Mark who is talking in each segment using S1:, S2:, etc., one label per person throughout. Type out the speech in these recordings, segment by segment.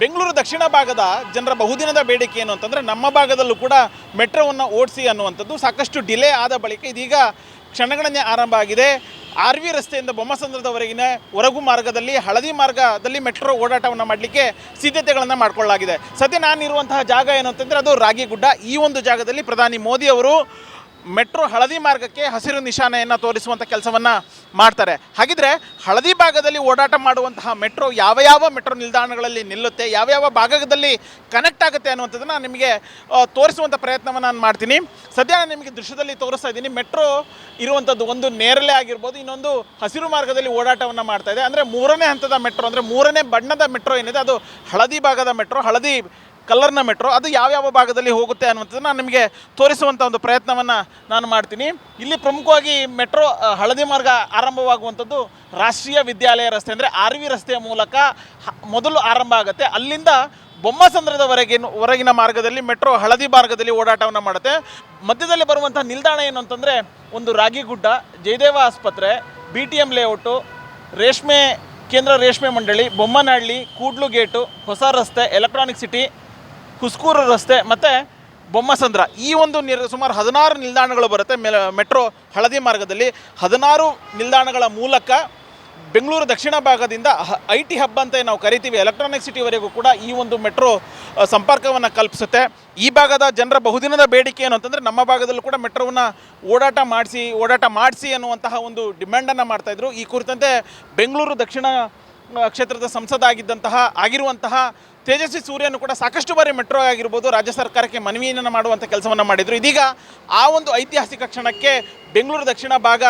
S1: ಬೆಂಗಳೂರು ದಕ್ಷಿಣ ಭಾಗದ ಜನರ ಬಹುದಿನದ ಬೇಡಿಕೆ ಏನು ಅಂತಂದರೆ ನಮ್ಮ ಭಾಗದಲ್ಲೂ ಕೂಡ ಮೆಟ್ರೋವನ್ನು ಓಡಿಸಿ ಅನ್ನುವಂಥದ್ದು ಸಾಕಷ್ಟು ಡಿಲೇ ಆದ ಬಳಿಕ ಇದೀಗ ಕ್ಷಣಗಣನೆ ಆರಂಭ ಆಗಿದೆ. ಆರ್ ವಿ ರಸ್ತೆಯಿಂದ ಬೊಮ್ಮಸಂದ್ರದವರೆಗಿನ ಹೊರಗು ಮಾರ್ಗದಲ್ಲಿ, ಹಳದಿ ಮಾರ್ಗದಲ್ಲಿ ಮೆಟ್ರೋ ಓಡಾಟವನ್ನು ಮಾಡಲಿಕ್ಕೆ ಸಿದ್ಧತೆಗಳನ್ನು ಮಾಡಿಕೊಳ್ಳಲಾಗಿದೆ. ಸದ್ಯ ನಾನಿರುವಂತಹ ಜಾಗ ಏನು ಅಂತಂದರೆ ಅದು ರಾಗಿಗುಡ್ಡ. ಈ ಒಂದು ಜಾಗದಲ್ಲಿ ಪ್ರಧಾನಿ ಮೋದಿ ಅವರು ಮೆಟ್ರೋ ಹಳದಿ ಮಾರ್ಗಕ್ಕೆ ಹಸಿರು ನಿಶಾನೆಯನ್ನು ತೋರಿಸುವಂಥ ಕೆಲಸವನ್ನು ಮಾಡ್ತಾರೆ. ಹಾಗಿದ್ರೆ ಹಳದಿ ಭಾಗದಲ್ಲಿ ಓಡಾಟ ಮಾಡುವಂತಹ ಮೆಟ್ರೋ ಯಾವ ಯಾವ ಮೆಟ್ರೋ ನಿಲ್ದಾಣಗಳಲ್ಲಿ ನಿಲ್ಲುತ್ತೆ, ಯಾವ ಯಾವ ಭಾಗದಲ್ಲಿ ಕನೆಕ್ಟ್ ಆಗುತ್ತೆ ಅನ್ನುವಂಥದ್ದನ್ನು ನಾನು ನಿಮಗೆ ತೋರಿಸುವಂಥ ಪ್ರಯತ್ನವನ್ನು ನಾನು ಮಾಡ್ತೀನಿ. ಸದ್ಯ ನಾನು ನಿಮಗೆ ದೃಶ್ಯದಲ್ಲಿ ತೋರಿಸ್ತಾ ಇದ್ದೀನಿ, ಮೆಟ್ರೋ ಇರುವಂಥದ್ದು ಒಂದು ನೇರಳೆ ಆಗಿರ್ಬೋದು, ಇನ್ನೊಂದು ಹಸಿರು ಮಾರ್ಗದಲ್ಲಿ ಓಡಾಟವನ್ನು ಮಾಡ್ತಾ ಇದೆ. ಅಂದರೆ ಮೂರನೇ ಹಂತದ ಮೆಟ್ರೋ, ಅಂದರೆ ಮೂರನೇ ಬಣ್ಣದ ಮೆಟ್ರೋ ಏನಿದೆ, ಅದು ಹಳದಿ ಭಾಗದ ಮೆಟ್ರೋ, ಹಳದಿ ಕಲರ್ನ ಮೆಟ್ರೋ, ಅದು ಯಾವ್ಯಾವ ಭಾಗದಲ್ಲಿ ಹೋಗುತ್ತೆ ಅನ್ನುವಂಥದ್ದು ನಾನು ನಿಮಗೆ ತೋರಿಸುವಂಥ ಒಂದು ಪ್ರಯತ್ನವನ್ನು ನಾನು ಮಾಡ್ತೀನಿ. ಇಲ್ಲಿ ಪ್ರಮುಖವಾಗಿ ಮೆಟ್ರೋ ಹಳದಿ ಮಾರ್ಗ ಆರಂಭವಾಗುವಂಥದ್ದು ರಾಷ್ಟ್ರೀಯ ವಿದ್ಯಾಲಯ ರಸ್ತೆ ಅಂದರೆ ಆರ್ ವಿ ರಸ್ತೆಯ ಮೂಲಕ ಮೊದಲು ಆರಂಭ ಆಗುತ್ತೆ. ಅಲ್ಲಿಂದ ಬೊಮ್ಮಸಂದ್ರದವರೆಗಿನ, ಹೊರಗಿನ ಮಾರ್ಗದಲ್ಲಿ ಮೆಟ್ರೋ ಹಳದಿ ಮಾರ್ಗದಲ್ಲಿ ಓಡಾಟವನ್ನು ಮಾಡುತ್ತೆ. ಮಧ್ಯದಲ್ಲಿ ಬರುವಂಥ ನಿಲ್ದಾಣ ಏನು ಅಂತಂದರೆ ಒಂದು ರಾಗಿಗುಡ್ಡ ಜಯದೇವ ಆಸ್ಪತ್ರೆ, ಬಿ ಟಿ ಎಂ ಲೇಔಟು, ರೇಷ್ಮೆ, ಕೇಂದ್ರ ರೇಷ್ಮೆ ಮಂಡಳಿ, ಬೊಮ್ಮನಹಳ್ಳಿ, ಕೂಡ್ಲು ಗೇಟು, ಹೊಸ ರಸ್ತೆ, ಎಲೆಕ್ಟ್ರಾನಿಕ್ ಸಿಟಿ ಹುಸ್ಕೂರು ರಸ್ತೆ ಮತ್ತು ಬೊಮ್ಮಸಂದ್ರ. ಈ ಒಂದು ನಿರ್ ಸುಮಾರು ಹದಿನಾರು ನಿಲ್ದಾಣಗಳು ಬರುತ್ತೆ. ಮೆಟ್ರೋ ಹಳದಿ ಮಾರ್ಗದಲ್ಲಿ ಹದಿನಾರು ನಿಲ್ದಾಣಗಳ ಮೂಲಕ ಬೆಂಗಳೂರು ದಕ್ಷಿಣ ಭಾಗದಿಂದ ಐ ಟಿ ಹಬ್ ಅಂತ ನಾವು ಕರಿತೀವಿ. ಎಲೆಕ್ಟ್ರಾನಿಕ್ ಸಿಟಿವರೆಗೂ ಕೂಡ ಈ ಒಂದು ಮೆಟ್ರೋ ಸಂಪರ್ಕವನ್ನು ಕಲ್ಪಿಸುತ್ತೆ. ಈ ಭಾಗದ ಜನರ ಬಹುದಿನದ ಬೇಡಿಕೆ ಏನು ಅಂತಂದರೆ ನಮ್ಮ ಭಾಗದಲ್ಲೂ ಕೂಡ ಮೆಟ್ರೋವನ್ನು ಓಡಾಟ ಮಾಡಿಸಿ ಓಡಾಟ ಮಾಡಿಸಿ ಅನ್ನುವಂತಹ ಒಂದು ಡಿಮ್ಯಾಂಡನ್ನು ಮಾಡ್ತಾಯಿದ್ರು ಈ ಕುರಿತಂತೆ ಬೆಂಗಳೂರು ದಕ್ಷಿಣ ಕ್ಷೇತ್ರದ ಸಂಸದ ಆಗಿದ್ದಂತಹ ಆಗಿರುವಂತಹ ತೇಜಸ್ವಿ ಸೂರ್ಯನು ಕೂಡ ಸಾಕಷ್ಟು ಬಾರಿ ಮೆಟ್ರೋ ಆಗಿರ್ಬೋದು. ರಾಜ್ಯ ಸರ್ಕಾರಕ್ಕೆ ಮನವಿಯನ್ನು ಮಾಡುವಂಥ ಕೆಲಸವನ್ನು ಮಾಡಿದರು. ಇದೀಗ ಆ ಒಂದು ಐತಿಹಾಸಿಕ ಕ್ಷಣಕ್ಕೆ ಬೆಂಗಳೂರು ದಕ್ಷಿಣ ಭಾಗ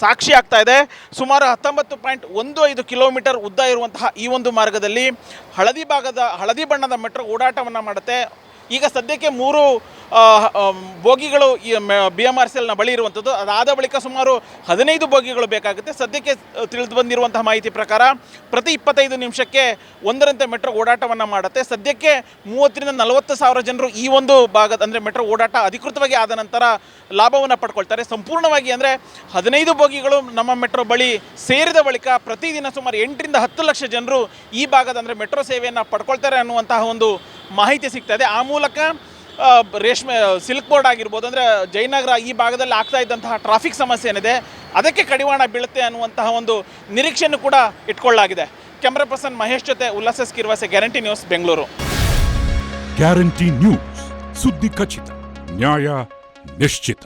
S1: ಸಾಕ್ಷಿ ಆಗ್ತಾ ಇದೆ. ಸುಮಾರು ಹತ್ತೊಂಬತ್ತು ಪಾಯಿಂಟ್ ಒಂದು ಐದು ಕಿಲೋಮೀಟರ್ ಉದ್ದ ಇರುವಂತಹ ಈ ಒಂದು ಮಾರ್ಗದಲ್ಲಿ ಹಳದಿ ಭಾಗದ ಹಳದಿ ಬಣ್ಣದ ಮೆಟ್ರೋ ಓಡಾಟವನ್ನು ಮಾಡುತ್ತೆ. ಈಗ ಸದ್ಯಕ್ಕೆ ಮೂರು ಬೋಗಿಗಳು ಈ ಬಿ ಎಂ ಆರ್ ಸಿ ಎಲ್ನ ಬಳಿ ಇರುವಂಥದ್ದು ಅದಾದ ಬಳಿಕ ಸುಮಾರು ಹದಿನೈದು ಬೋಗಿಗಳು ಬೇಕಾಗುತ್ತೆ. ಸದ್ಯಕ್ಕೆ ತಿಳಿದು ಬಂದಿರುವಂತಹ ಮಾಹಿತಿ ಪ್ರಕಾರ ಪ್ರತಿ ಇಪ್ಪತ್ತೈದು ನಿಮಿಷಕ್ಕೆ ಒಂದರಂತೆ ಮೆಟ್ರೋ ಓಡಾಟವನ್ನು ಮಾಡುತ್ತೆ. ಸದ್ಯಕ್ಕೆ ಮೂವತ್ತರಿಂದ ನಲವತ್ತು ಸಾವಿರ ಜನರು ಈ ಒಂದು ಭಾಗದ, ಅಂದರೆ ಮೆಟ್ರೋ ಓಡಾಟ ಅಧಿಕೃತವಾಗಿ ಆದ ನಂತರ ಲಾಭವನ್ನು ಪಡ್ಕೊಳ್ತಾರೆ. ಸಂಪೂರ್ಣವಾಗಿ ಅಂದರೆ ಹದಿನೈದು ಬೋಗಿಗಳು ನಮ್ಮ ಮೆಟ್ರೋ ಬಳಿ ಸೇರಿದ ಬಳಿಕ ಪ್ರತಿದಿನ ಸುಮಾರು ಎಂಟರಿಂದ ಹತ್ತು ಲಕ್ಷ ಜನರು ಈ ಭಾಗದ, ಅಂದರೆ ಮೆಟ್ರೋ ಸೇವೆಯನ್ನು ಪಡ್ಕೊಳ್ತಾರೆ ಅನ್ನುವಂತಹ ಒಂದು ಮಾಹಿತಿ ಸಿಗ್ತದೆ ಆ ಮೂಲಕ ರೇಷ್ಮೆ ಸಿಲ್ಕ್ ಬೋರ್ಡ್ ಆಗಿರ್ಬೋದು, ಅಂದರೆ ಜಯನಗರ ಈ ಭಾಗದಲ್ಲಿ ಆಗ್ತಾ ಇದ್ದಂತಹ ಟ್ರಾಫಿಕ್ ಸಮಸ್ಯೆ ಏನಿದೆ, ಅದಕ್ಕೆ ಕಡಿವಾಣ ಬೀಳುತ್ತೆ ಅನ್ನುವಂತಹ ಒಂದು ನಿರೀಕ್ಷೆಯನ್ನು ಕೂಡ ಇಟ್ಕೊಳ್ಳಲಾಗಿದೆ. ಕ್ಯಾಮ್ರಾ ಪರ್ಸನ್ ಮಹೇಶ್ ಜೊತೆ ಉಲ್ಲಾಸ ಕಿರ್ವಾಸೆ guarantee news Bengaluru
S2: guarantee news ಸುದ್ದಿ ಖಚಿತ, ನ್ಯಾಯ ನಿಶ್ಚಿತ.